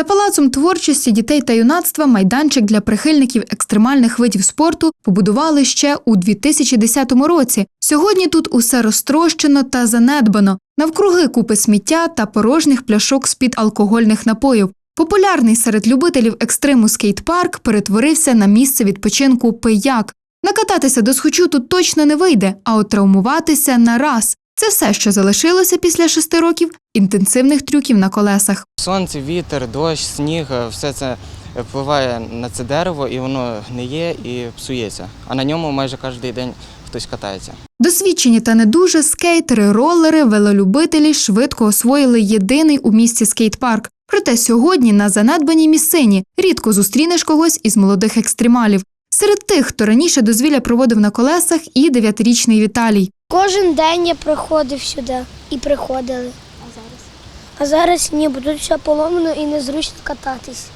За палацом творчості дітей та юнацтва майданчик для прихильників екстремальних видів спорту побудували ще у 2010 році. Сьогодні тут усе розтрощено та занедбано. Навкруги купи сміття та порожніх пляшок з-під алкогольних напоїв. Популярний серед любителів екстриму скейт-парк перетворився на місце відпочинку пияк. Накататися до схочу тут точно не вийде, а от травмуватися на раз. Це все, що залишилося після шести років інтенсивних трюків на колесах. Сонце, вітер, дощ, сніг все це впливає на це дерево і воно гниє і псується. А на ньому майже кожен день хтось катається. Досвідчені та не дуже скейтери, ролери, велолюбителі швидко освоїли єдиний у місті скейт-парк. Проте сьогодні на занедбаній місцині рідко зустрінеш когось із молодих екстремалів. Серед тих, хто раніше дозвілля проводив на колесах, і дев'ятирічний Віталій. Кожен день я приходив сюди і приходили. А зараз? А зараз ні, бо тут все поломано і незручно кататись.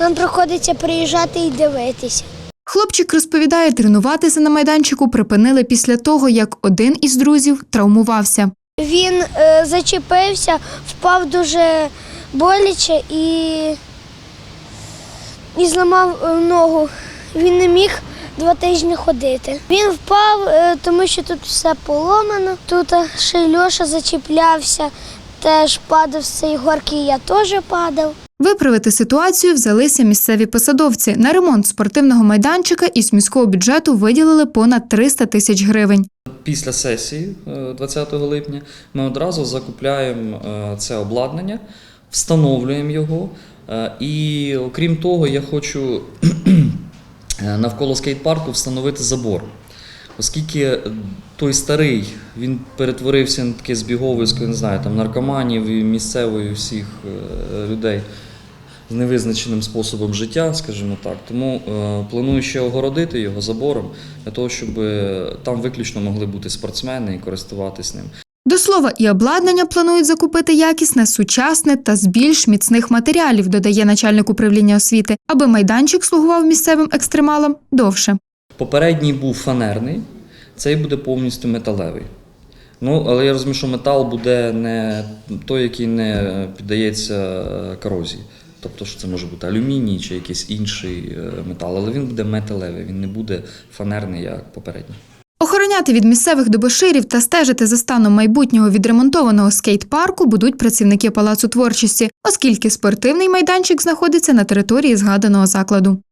Нам приходиться приїжджати і дивитися. Хлопчик розповідає, тренуватися на майданчику припинили після того, як один із друзів травмувався. Він е, зачепився, впав дуже боляче і, і зламав е, ногу. Він не міг два тижні ходити. Він впав, е, тому що тут все поломано. Тут е, ще й Льоша зачіплявся, теж падав з цієї горки, і я теж падав. Виправити ситуацію взялися місцеві посадовці. На ремонт спортивного майданчика із міського бюджету виділили понад 300 тисяч гривень. Після сесії е, 20 липня ми одразу закупляємо е, це обладнання, встановлюємо його. Е, І окрім того, я хочу е, навколо скейт-парку встановити забор. Оскільки той старий він перетворився на таке збіговисько, не знаю, там наркоманів і місцевої всіх е, людей з невизначеним способом життя, скажімо так. Тому е, планую ще огородити його забором для того, щоб е, там виключно могли бути спортсмени і користуватись ним. До слова, і обладнання планують закупити якісне, сучасне та з більш міцних матеріалів, додає начальник управління освіти, аби майданчик слугував місцевим екстремалам довше. Попередній був фанерний, цей буде повністю металевий. Ну, але я розумію, що метал буде не той, який не піддається е, корозії. Тобто, що це може бути алюміній чи якийсь інший е, метал, але він буде металевий, він не буде фанерний, як попередній. Охороняти від місцевих дебоширів та стежити за станом майбутнього відремонтованого скейт-парку будуть працівники палацу творчості, оскільки спортивний майданчик знаходиться на території згаданого закладу.